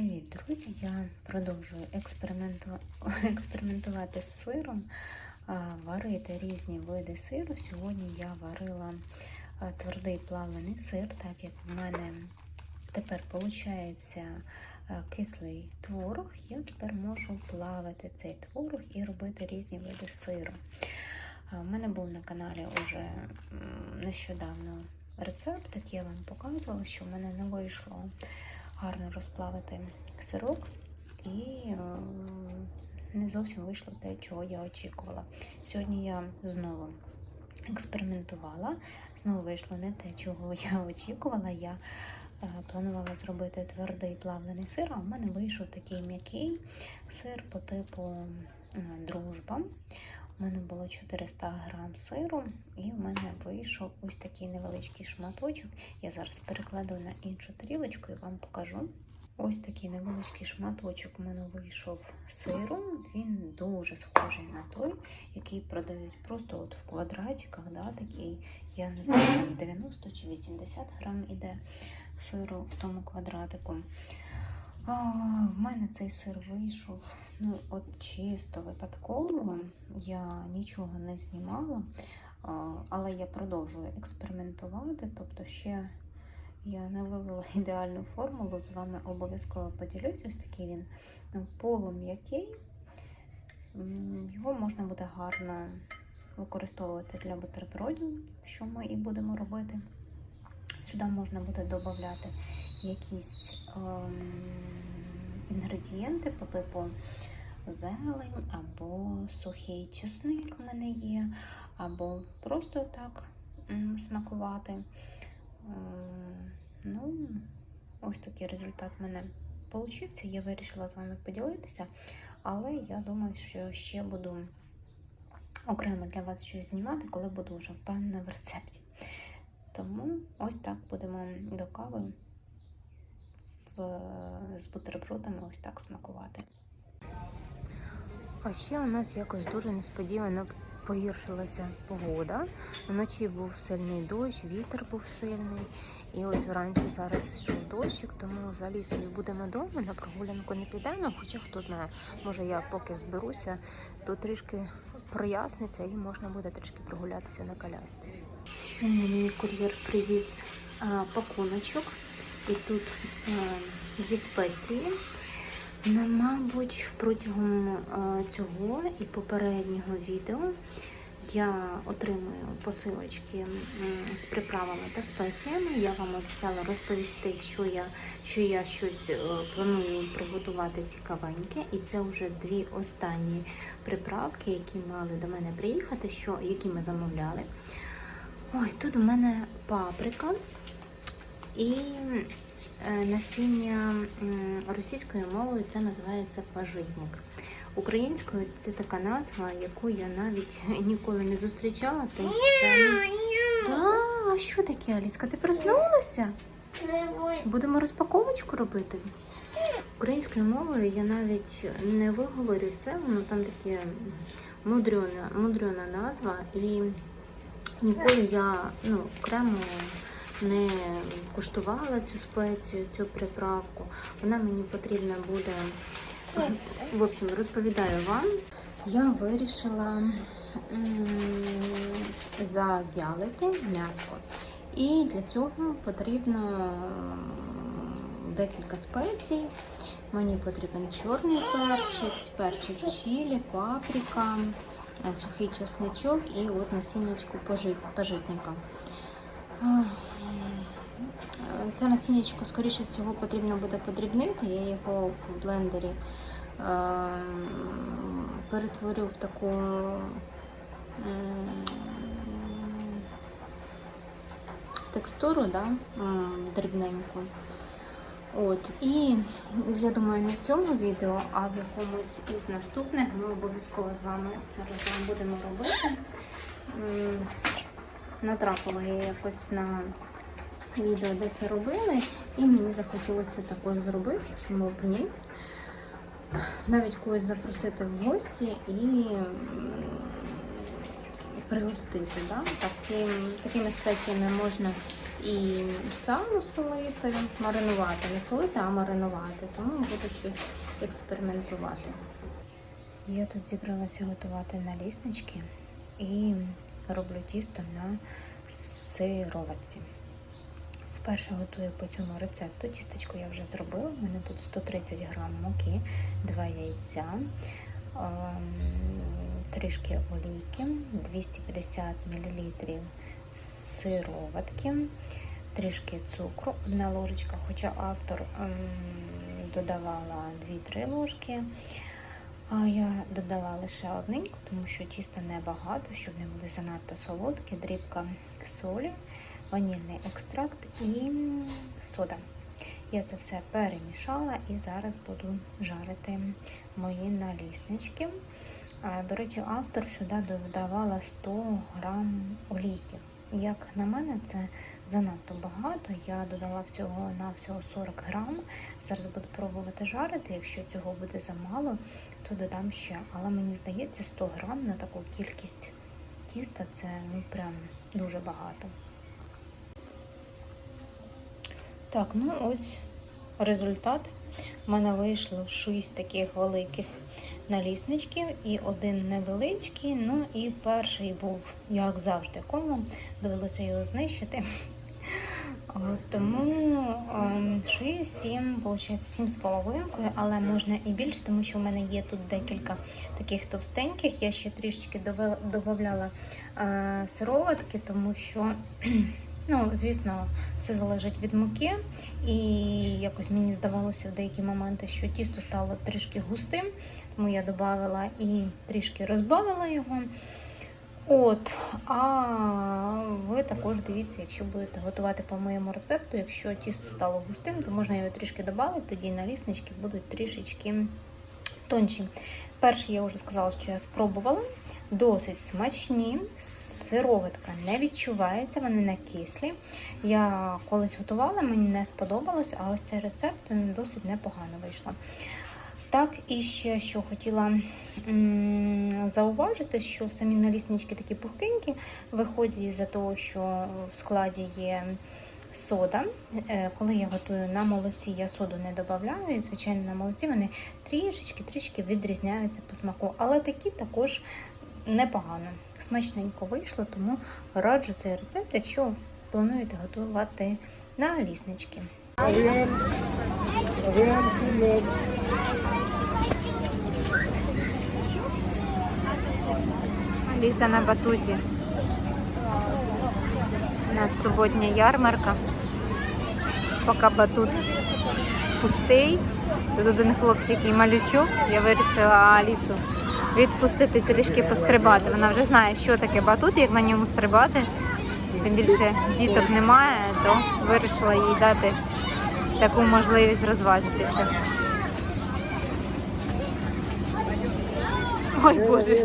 Привіт, друзі! Я продовжую експерименту... експериментувати з сиром, варити різні види сиру. Сьогодні я варила твердий плавлений сир, так як в мене тепер виходить кислий творог, я тепер можу плавити цей творог і робити різні види сиру. У мене був на каналі вже нещодавно рецепт, як я вам показувала, що в мене не вийшло гарно розплавити сирок, і е, не зовсім вийшло те, чого я очікувала. Сьогодні я знову експериментувала, знову вийшло не те, чого я очікувала. Я е, планувала зробити твердий плавлений сир, а в мене вийшов такий м'який сир по типу е, дружба. У мене було 400 грам сиру, і в мене вийшов ось такий невеличкий шматочок. Я зараз перекладу на іншу тарілочку і вам покажу. Ось такий невеличкий шматочок у мене вийшов сиру. Він дуже схожий на той, який продають просто от в квадратиках. Да, такий, я не знаю, 90 чи 80 грам іде сиру в тому квадратику. А, в мене цей сир вийшов ну, от чисто випадково. Я нічого не знімала, але я продовжую експериментувати. Тобто, ще я не вивела ідеальну формулу, з вами обов'язково поділюсь. Ось такий він полум'який. Його можна буде гарно використовувати для бутербродів, що ми і будемо робити. Сюди можна буде додати якісь ем, інгредієнти по типу зелень або сухий чесник в мене є, або просто так м, смакувати. Ем, ну, ось такий результат в мене получився. Я вирішила з вами поділитися, але я думаю, що ще буду окремо для вас щось знімати, коли буду вже впевнена в рецепті. Тому ось так будемо до кави в, з бутербродами ось так смакувати. А ще у нас якось дуже несподівано погіршилася погода. Вночі був сильний дощ, вітер був сильний. І ось вранці зараз йшов дощик, тому за лісою будемо вдома, на прогулянку не підемо. Хоча хто знає, може я поки зберуся, то трішки проясниться і можна буде трішки прогулятися на колясці. Що мені кур'єр привіз а, пакуночок, і тут а, дві спеції. На, мабуть, протягом а, цього і попереднього відео я отримую посилочки з приправами та спеціями. Я вам обіцяла розповісти, що я, що я щось е, планую приготувати цікавеньке. І це вже дві останні приправки, які мали до мене приїхати, що, які ми замовляли. Ой, тут у мене паприка і е, насіння російською мовою це називається пажитник. Українською це така назва, яку я навіть ніколи не зустрічала. Та й самі... А що таке, Аліска? Ти проснулася? Будемо розпаковочку робити. Українською мовою я навіть не виговорю це, воно там таке мудрена, мудрена назва, і ніколи я ну, окремо не куштувала цю спецію, цю приправку. Вона мені потрібна буде. В общем, розповідаю вам. Я вирішила зав'ялити м'ясо. І для цього потрібно декілька спецій. Мені потрібен чорний перчик, перчик чилі, паприка, е, сухий чесничок і от насіннячку пожитника. Це насіннячко, скоріше всього, потрібно буде подрібнити. Я його в блендері е, перетворю в таку текстуру, да, дрібненьку. От, і я думаю, не в цьому відео, а в якомусь із наступних ми обов'язково з вами це разом будемо робити. Натрапила я якось на відео, де це робили, і мені захотілося також зробити, чому б ні. Навіть когось запросити в гості і пригостити. Да? Таким, такими спеціями можна і сало солити, маринувати. Не солити, а маринувати. Тому буду щось експериментувати. Я тут зібралася готувати наліснички і роблю тісто на сироватці. Вперше готую по цьому рецепту. Тістечко я вже зробила. У мене тут 130 грам муки, 2 яйця, ем, трішки олійки, 250 мл сироватки, трішки цукру, одна ложечка, хоча автор ем, додавала 2-3 ложки. А я додала лише одненьку, тому що тіста небагато, щоб не були занадто солодкі, дрібка солі, ванільний екстракт і сода. Я це все перемішала і зараз буду жарити мої наліснички. До речі, автор сюди додавала 100 грам олійки. Як на мене, це занадто багато. Я додала всього на всього 40 грам. Зараз буду пробувати жарити. Якщо цього буде замало, то додам ще. Але мені здається, 100 грам на таку кількість тіста це ну прям дуже багато. Так, ну ось результат. У мене вийшло 6 таких великих налісничків і один невеличкий. Ну і перший був, як завжди, комом. Довелося його знищити. Тому 6-7, виходить, 7 з половинкою, але можна і більше, тому що в мене є тут декілька таких товстеньких. Я ще трішечки додавала е, сироватки, тому що, ну, звісно, все залежить від муки. І якось мені здавалося в деякі моменти, що тісто стало трішки густим, тому я додавала і трішки розбавила його. От, а ви також дивіться, якщо будете готувати по моєму рецепту, якщо тісто стало густим, то можна його трішки додати, тоді наліснички будуть трішечки тонші. Перший я вже сказала, що я спробувала. Досить смачні. Сироватка не відчувається, вони не кислі. Я колись готувала, мені не сподобалось, а ось цей рецепт досить непогано вийшло. Так, і ще що хотіла зауважити, що самі наліснички такі пухкенькі, виходять з-за того, що в складі є сода. Е, коли я готую на молоці, я соду не додаю, і, звичайно, на молоці вони трішечки-трішки відрізняються по смаку. Але такі також непогано. Смачненько вийшло, тому раджу цей рецепт, якщо плануєте готувати наліснички. Ліса на батуті. У нас суботня ярмарка. Поки батут пустий. Тут один хлопчик і малючок. Я вирішила Алісу відпустити трішки пострибати. Вона вже знає, що таке батут, як на ньому стрибати. Тим більше діток немає, то вирішила їй дати таку можливість розважитися. Ой Боже.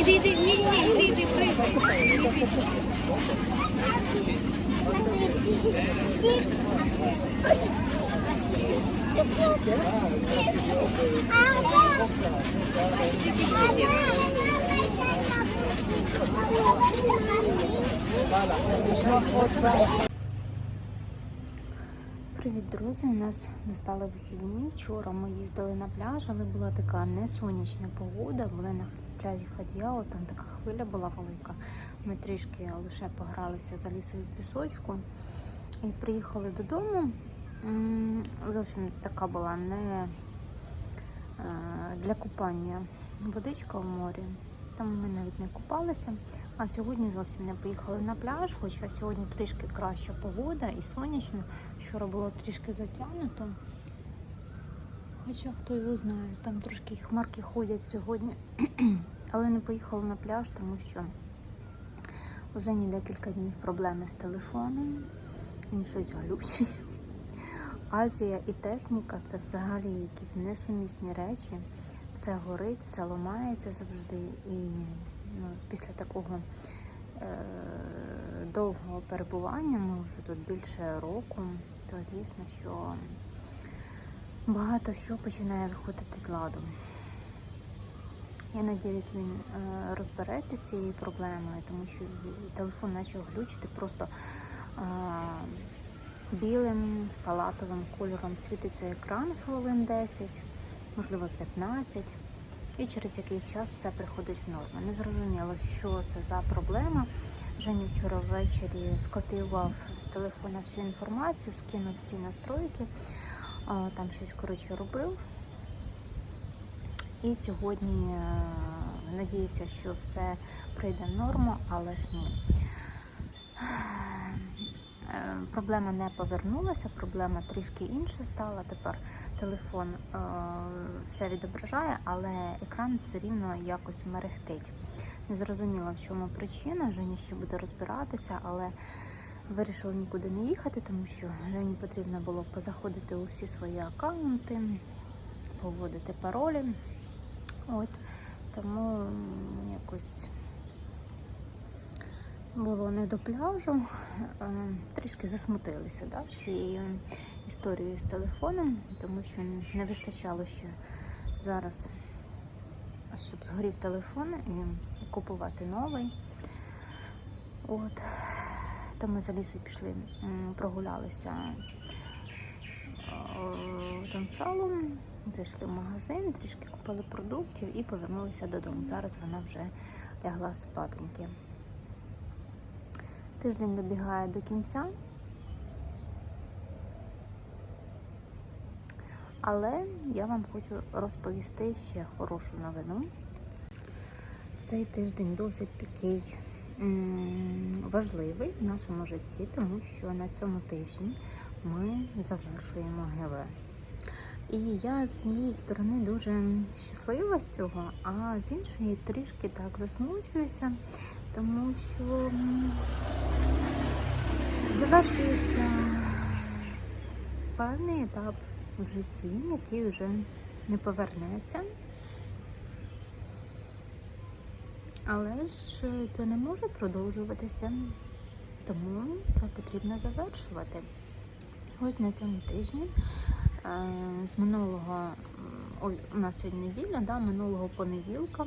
Іди, іди, ні, ні, іди, іди, пригай. Привіт, друзі! У нас настали вихідні. Вчора ми їздили на пляж, але була така не сонячна погода. Були на пляжі Хадіао, там така хвиля була велика. Ми трішки лише погралися за лісою пісочку і приїхали додому. Зовсім така була не для купання водичка в морі. Там ми навіть не купалися. А сьогодні зовсім не поїхали на пляж, хоча сьогодні трішки краща погода і сонячно. Вчора було трішки затягнуто. Хоча хто його знає, там трошки хмарки ходять сьогодні. Але не поїхала на пляж, тому що вже ні декілька днів проблеми з телефоном. Він щось глючить. Азія і техніка це взагалі якісь несумісні речі. Все горить, все ламається завжди. І ну, після такого е- довгого перебування, ну вже тут більше року, то звісно, що багато що починає виходити з ладу. Я надіюсь, він е, розбереться з цією проблемою, тому що телефон почав глючити просто е, білим салатовим кольором світиться екран хвилин 10, можливо 15, і через якийсь час все приходить в норму. Не зрозуміло, що це за проблема. Женя вчора ввечері скопіював з телефона всю інформацію, скинув всі настройки, там щось коротше робив. І сьогодні е, надіявся, що все прийде в норму, але ж ні. Е, Проблема не повернулася, проблема трішки інша стала. Тепер телефон е, все відображає, але екран все рівно якось мерехтить. Не зрозуміла, в чому причина. Жені ще буде розбиратися, але вирішила нікуди не їхати, тому що Жені потрібно було позаходити у всі свої аккаунти, поводити паролі. От тому якось було не до пляжу. Е, Трішки засмутилися да, цією історією з телефоном, тому що не вистачало ще зараз, щоб згорів телефон і купувати новий. От. То ми за лісою пішли, прогулялися Донсалом, зайшли в магазин, трішки купили продуктів і повернулися додому. Зараз вона вже лягла спатоньки. Тиждень добігає до кінця. Але я вам хочу розповісти ще хорошу новину. Цей тиждень досить такий важливий в нашому житті, тому що на цьому тижні ми завершуємо ГВ. І я з однієї сторони дуже щаслива з цього, а з іншої трішки так засмучуюся, тому що завершується певний етап в житті, який вже не повернеться. Але ж це не може продовжуватися, тому це потрібно завершувати. Ось на цьому тижні з минулого, ой, у нас сьогодні неділя, да, минулого понеділка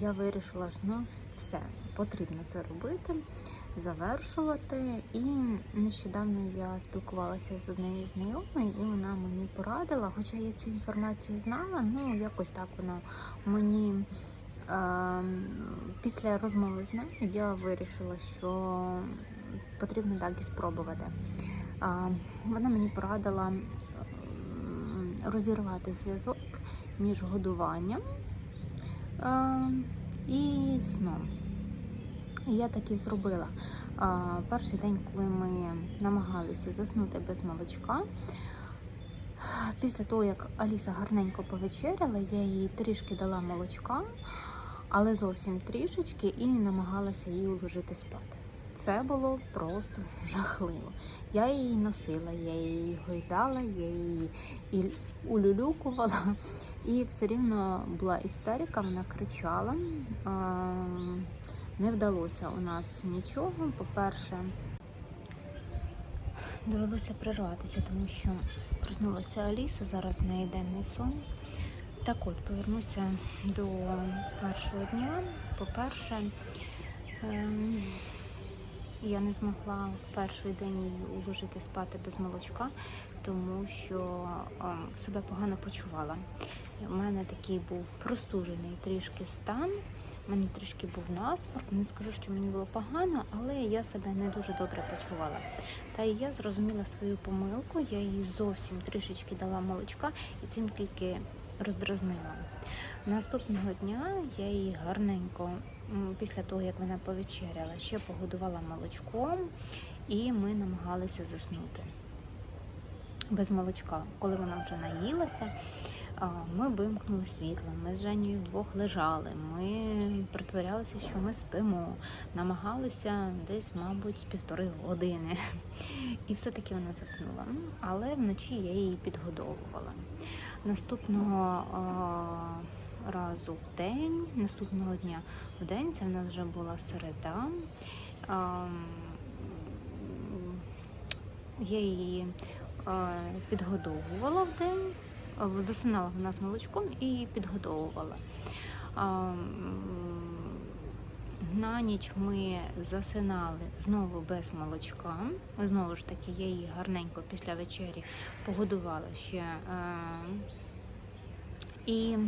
я вирішила, що ну все, потрібно це робити, завершувати. І нещодавно я спілкувалася з однією знайомою, і вона мені порадила, хоча я цю інформацію знала, ну якось так вона мені. е, Після розмови з нею я вирішила, що потрібно так і спробувати. Вона мені порадила розірвати зв'язок між годуванням і сном. Я так і зробила. Перший день, коли ми намагалися заснути без молочка. Після того, як Аліса гарненько повечеряла, я їй трішки дала молочка, але зовсім трішечки і намагалася її уложити спати. Це було просто жахливо. Я її носила, я її гойдала, я її і улюлюкувала, і все рівно була істерика, вона кричала. Не вдалося у нас нічого. По-перше, довелося прерватися, тому що проснулася Аліса, зараз в неї денний сон. Так от, повернуся до першого дня. По-перше, я не змогла в перший день її уложити спати без молочка, тому що себе погано почувала. У мене такий був простужений трішки стан. У мене трішки був насморк. Не скажу, що мені було погано, але я себе не дуже добре почувала. Та і я зрозуміла свою помилку, я їй зовсім трішечки дала молочка і цим тільки роздразнила. Наступного дня я її гарненько, після того як вона повечеряла, ще погодувала молочком, і ми намагалися заснути. без молочка. Коли вона вже наїлася, ми вимкнули світло. Ми з Женєю вдвох лежали. Ми притворялися, що ми спимо, намагалися десь, мабуть, з півтори години. І все-таки вона заснула. Ну, Але вночі я її підгодовувала. Наступного разу в день, наступного дня в день, це в нас вже була середа. Я її підгодовувала в день, засинала вона з молочком і підгодовувала. На ніч ми засинали знову без молочка. Знову ж таки, я її гарненько після вечері погодувала ще. е, І е,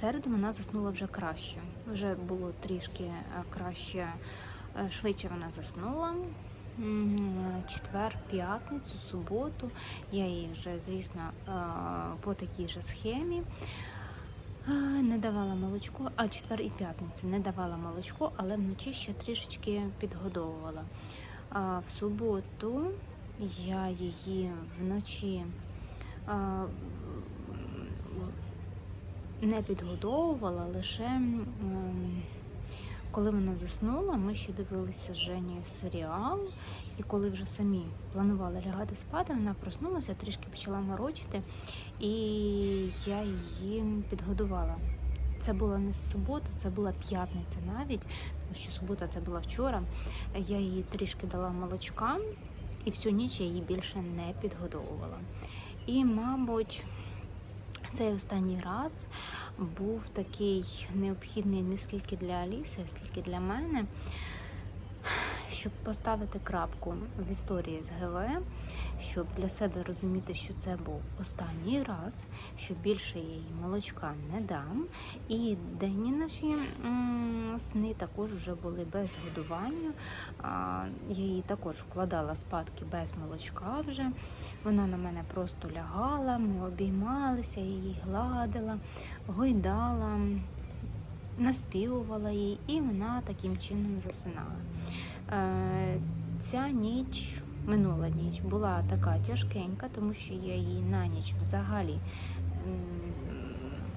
середу вона заснула вже краще. Вже було трішки е, краще, е, швидше вона заснула. Четвер, п'ятницю, суботу. Я їй вже, звісно, е, по такій же схемі е, не давала молочко, а четвер і п'ятницю не давала молочко, але вночі ще трішечки підгодовувала. В суботу я її вночі не підгодовувала, лише коли вона заснула, ми ще дивилися з Женєю серіал, і коли вже самі планували лягати спати, вона проснулася, трішки почала морочити, і я її підгодувала. Це була не субота, це була п'ятниця навіть, тому що субота це була вчора. Я їй трішки дала молочка, і всю ніч я її більше не підгодовувала. І, мабуть, цей останній раз був такий необхідний не скільки для Аліси, а скільки для мене, щоб поставити крапку в історії з ГВ, щоб для себе розуміти, що це був останній раз, що більше я їй молочка не дам. І денні наші м, сни також вже були без годування. А, Я її також вкладала спадки без молочка вже. Вона на мене просто лягала, ми обіймалися, я її гладила, гойдала, наспівувала їй, і вона таким чином засинала. Е, Ця ніч, минула ніч, була така тяжкенька, тому що я її на ніч взагалі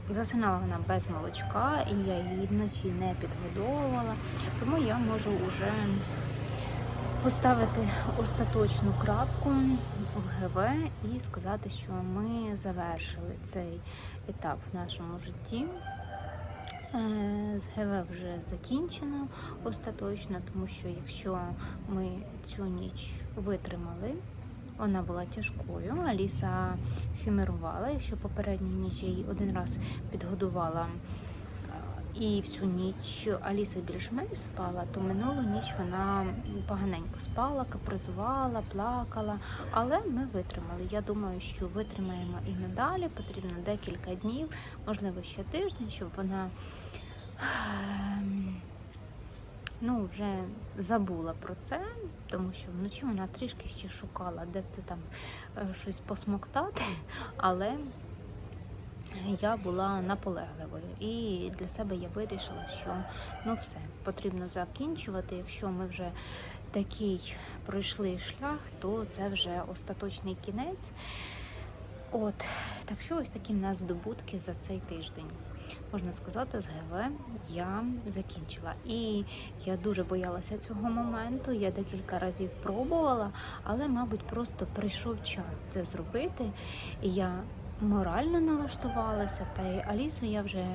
засинала вона без молочка, і я її вночі не підгодовувала, тому я можу вже поставити остаточну крапку в ГВ і сказати, що ми завершили цей етап в нашому житті. Е, З ГВ вже закінчено остаточно, тому що якщо ми цю ніч витримали, вона була тяжкою. Аліса хімерувала, Якщо попередню ніч я її один раз підгодувала і всю ніч Аліса більш-менш спала, то минулу ніч вона поганенько спала, капризувала, плакала. Але ми витримали. Я думаю, що витримаємо і надалі. Потрібно декілька днів, можливо, ще тиждень, щоб вона ем, ну, вже забула про це, тому що вночі вона трішки ще шукала, де це там е, щось посмоктати, але я була наполегливою і для себе я вирішила, що ну все, потрібно закінчувати. Якщо ми вже такий пройшли шлях, то це вже остаточний кінець. От, так що ось такі в нас здобутки за цей тиждень. Можна сказати, з ГВ я закінчила. І я дуже боялася цього моменту. Я декілька разів пробувала, але, мабуть, просто прийшов час це зробити. І я морально налаштувалася. Та й Алісу я вже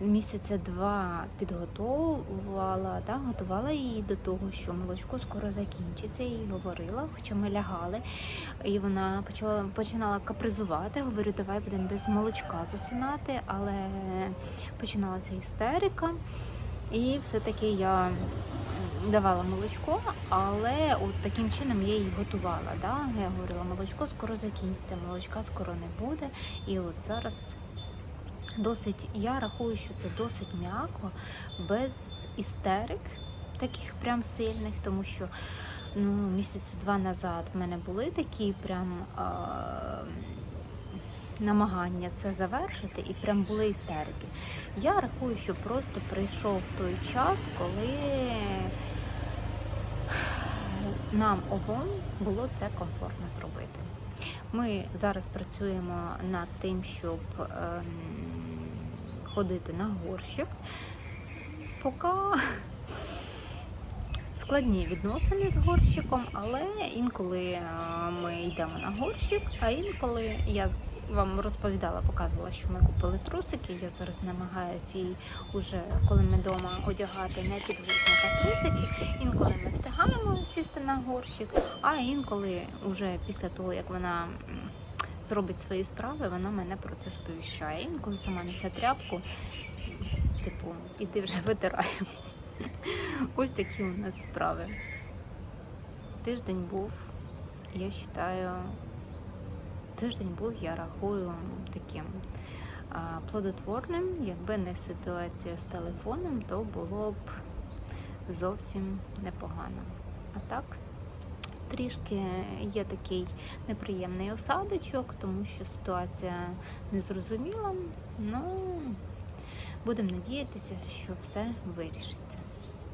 місяця два підготовувала, да, готувала її до того, що молочко скоро закінчиться. Їй говорила, хоча ми лягали. І вона почала починала капризувати. Говорю, давай будемо без молочка засинати, але починалася істерика. І все-таки я давала молочко, але от таким чином я її готувала. Да? Я говорила, молочко скоро закінчиться, молочка скоро не буде. І от зараз досить, я рахую, що це досить м'яко, без істерик, таких прям сильних, тому що ну, місяці два назад в мене були такі прям. А, Намагання це завершити, і прям були істерики. Я рахую, що просто прийшов той час, коли нам обом було це комфортно зробити. Ми зараз працюємо над тим, щоб ем, ходити на горщик. Поки складні відносини з горщиком, але інколи е, ми йдемо на горщик, а інколи я вам розповідала, показувала, що ми купили трусики. Я зараз намагаюся їй уже, коли ми вдома одягати не підгузника трусики. Інколи ми встигаємо сісти на горщик, а інколи вже після того, як вона зробить свої справи, вона мене про це сповіщає. Інколи сама несе тряпку, типу, іди вже витирай. Ось такі у нас справи. Тиждень був, я вважаю, тиждень був, я рахую, таким плодотворним. Якби не ситуація з телефоном, то було б зовсім непогано. А так, трішки є такий неприємний осадочок, тому що ситуація незрозуміла. Ну, будемо надіятися, що все вирішиться.